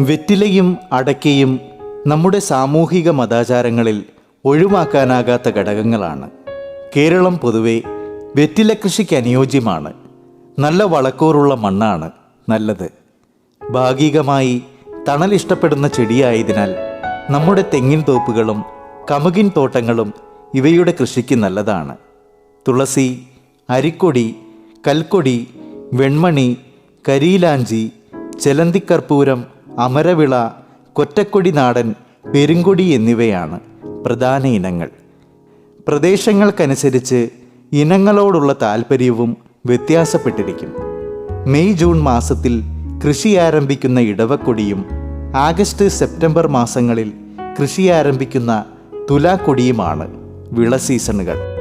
വെറ്റിലയും അടക്കയും നമ്മുടെ സാമൂഹിക മതാചാരങ്ങളിൽ ഒഴിവാക്കാനാകാത്ത ഘടകങ്ങളാണ്. കേരളം പൊതുവെ വെറ്റില കൃഷിക്ക് അനുയോജ്യമാണ്. നല്ല വളക്കൂറുള്ള മണ്ണാണ് നല്ലത്. ഭാഗികമായി തണൽ ഇഷ്ടപ്പെടുന്ന ചെടിയായതിനാൽ നമ്മുടെ തെങ്ങിൻ തോപ്പുകളും കമുകിൻ തോട്ടങ്ങളും ഇവയുടെ കൃഷിക്ക് നല്ലതാണ്. തുളസി അരിക്കൊടി കൽക്കൊടി വെൺമണി കരിയിലാഞ്ചി ചെലന്തിക്കർപ്പൂരം അമരവിള കൊറ്റക്കൊടി നാടൻ പെരുങ്കൊടി എന്നിവയാണ് പ്രധാന ഇനങ്ങൾ. പ്രദേശങ്ങൾക്കനുസരിച്ച് ഇനങ്ങളോടുള്ള താൽപ്പര്യവും വ്യത്യാസപ്പെട്ടിരിക്കും. മെയ് ജൂൺ മാസത്തിൽ കൃഷി ആരംഭിക്കുന്ന ഇടവക്കൊടിയും ആഗസ്റ്റ് സെപ്റ്റംബർ മാസങ്ങളിൽ കൃഷി ആരംഭിക്കുന്ന തുലാക്കൊടിയുമാണ് വിള സീസണുകൾ.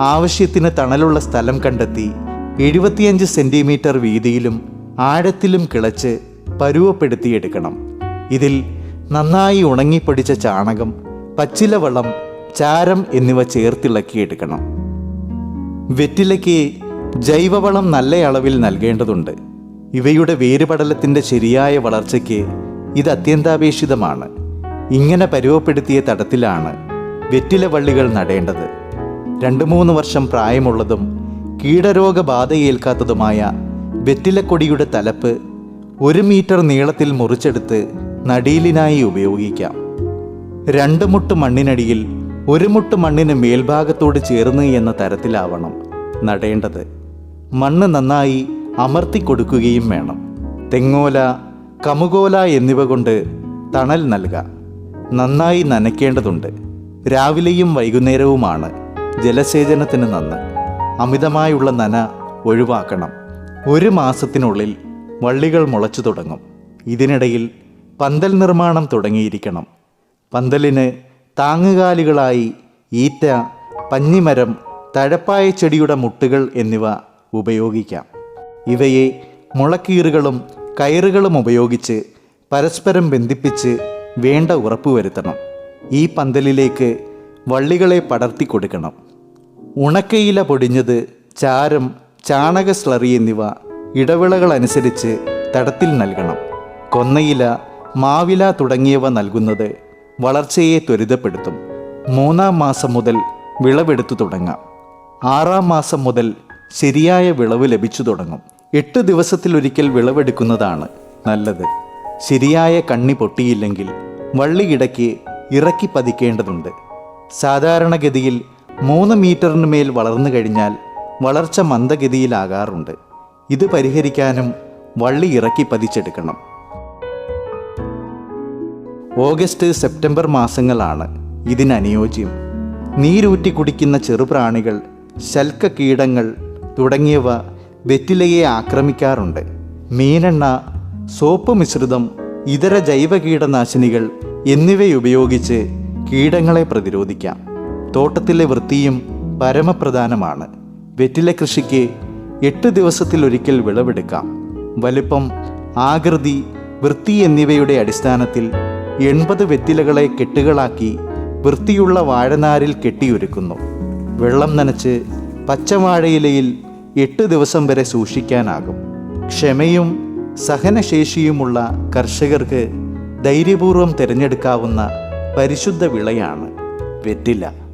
ആവശ്യത്തിന് തണലുള്ള സ്ഥലം കണ്ടെത്തി എഴുപത്തിയഞ്ച് സെന്റിമീറ്റർ വീതിയിലും ആഴത്തിലും കിളച്ച് പരുവപ്പെടുത്തിയെടുക്കണം. ഇതിൽ നന്നായി ഉണങ്ങിപ്പൊടിച്ച ചാണകം പച്ചിലവളം ചാരം എന്നിവ ചേർത്തിളക്കിയെടുക്കണം. വെറ്റിലയ്ക്ക് ജൈവവളം നല്ല അളവിൽ നൽകേണ്ടതുണ്ട്. ഇവയുടെ വേരുപടലത്തിന്റെ ശരിയായ വളർച്ചയ്ക്ക് ഇത് അത്യന്താപേക്ഷിതമാണ്. ഇങ്ങനെ പരുവപ്പെടുത്തിയ തടത്തിലാണ് വെറ്റില വള്ളികൾ നടേണ്ടത്. രണ്ട് മൂന്ന് വർഷം പ്രായമുള്ളതും കീടരോഗബാധയേൽക്കാത്തതുമായ വെറ്റിലക്കൊടിയുടെ തലപ്പ് ഒരു മീറ്റർ നീളത്തിൽ മുറിച്ചെടുത്ത് നടീലിനായി ഉപയോഗിക്കാം. രണ്ട് മുട്ട് മണ്ണിനടിയിൽ ഒരു മുട്ട് മണ്ണിന് മേൽഭാഗത്തോട് ചേർന്ന് എന്ന തരത്തിലാവണം നടേണ്ടത്. മണ്ണ് നന്നായി അമർത്തി കൊടുക്കുകയും വേണം. തെങ്ങോല കമുകോല എന്നിവ കൊണ്ട് തണൽ നൽകാം. നന്നായി നനയ്ക്കേണ്ടതുണ്ട്. രാവിലെയും വൈകുന്നേരവുമാണ്. ജലസേചനത്തിന് നന്ന് അമിതമായുള്ള നന ഒഴിവാക്കണം. ഒരു മാസത്തിനുള്ളിൽ വള്ളികൾ മുളച്ചു തുടങ്ങും. ഇതിനിടയിൽ പന്തൽ നിർമ്മാണം തുടങ്ങിയിരിക്കണം. പന്തലിന് താങ്ങുകാലികളായി ഈറ്റ പഞ്ഞിമരം തഴപ്പായ ചെടിയുടെ മുട്ടുകൾ എന്നിവ ഉപയോഗിക്കാം. ഇവയെ മുളക്കീറുകളും കയറുകളും ഉപയോഗിച്ച് പരസ്പരം ബന്ധിപ്പിച്ച് വേണ്ട ഉറപ്പുവരുത്തണം. ഈ പന്തലിലേക്ക് വള്ളികളെ പടർത്തി കൊടുക്കണം ഉണക്കയില പൊടിഞ്ഞത് ചാരം ചാണക സ്ലറി എന്നിവ ഇടവിളകൾ അനുസരിച്ച് തടത്തിൽ നൽകണം. കൊന്നയില മാവില തുടങ്ങിയവ നൽകുന്നത് വളർച്ചയെ ത്വരിതപ്പെടുത്തും. മൂന്നാം മാസം മുതൽ വിളവെടുത്തു തുടങ്ങാം. ആറാം മാസം മുതൽ ശരിയായ വിളവ് ലഭിച്ചു തുടങ്ങും. എട്ട് ദിവസത്തിലൊരിക്കൽ വിളവെടുക്കുന്നതാണ് നല്ലത്. ശരിയായ കണ്ണി പൊട്ടിയില്ലെങ്കിൽ വള്ളിയിടയ്ക്ക് ഇറക്കി പതിക്കേണ്ടതുണ്ട്. സാധാരണഗതിയിൽ മൂന്ന് മീറ്ററിന് മേൽ വളർന്നു കഴിഞ്ഞാൽ വളർച്ച മന്ദഗതിയിലാകാറുണ്ട്. ഇത് പരിഹരിക്കാനും വള്ളി ഇറക്കി പതിച്ചെടുക്കണം. August September മാസങ്ങളാണ് ഇതിനനുയോജ്യം. നീരൂറ്റി കുടിക്കുന്ന ചെറുപ്രാണികൾ ശൽക്ക കീടങ്ങൾ തുടങ്ങിയവ വെറ്റിലയെ ആക്രമിക്കാറുണ്ട്. മീനെണ്ണ സോപ്പ് മിശ്രിതം ഇതര ജൈവ കീടനാശിനികൾ എന്നിവയുപയോഗിച്ച് കീടങ്ങളെ പ്രതിരോധിക്കാം. തോട്ടത്തിലെ വൃത്തിയും പരമപ്രധാനമാണ്. വെറ്റില കൃഷിക്ക് എട്ട് ദിവസത്തിലൊരിക്കൽ വിളവെടുക്കാം. വലിപ്പം ആകൃതി വൃത്തി എന്നിവയുടെ അടിസ്ഥാനത്തിൽ എൺപത് വെറ്റിലകളെ കെട്ടുകളാക്കി വൃത്തിയുള്ള വാഴനാരിൽ കെട്ടിയൊരുക്കുന്നു. വെള്ളം നനച്ച് പച്ചവാഴയിലയിൽ എട്ട് ദിവസം വരെ സൂക്ഷിക്കാനാകും. ക്ഷമയും സഹനശേഷിയുമുള്ള കർഷകർക്ക് ധൈര്യപൂർവം തിരഞ്ഞെടുക്കാവുന്ന പരിശുദ്ധ വിളയാണ് വെറ്റില.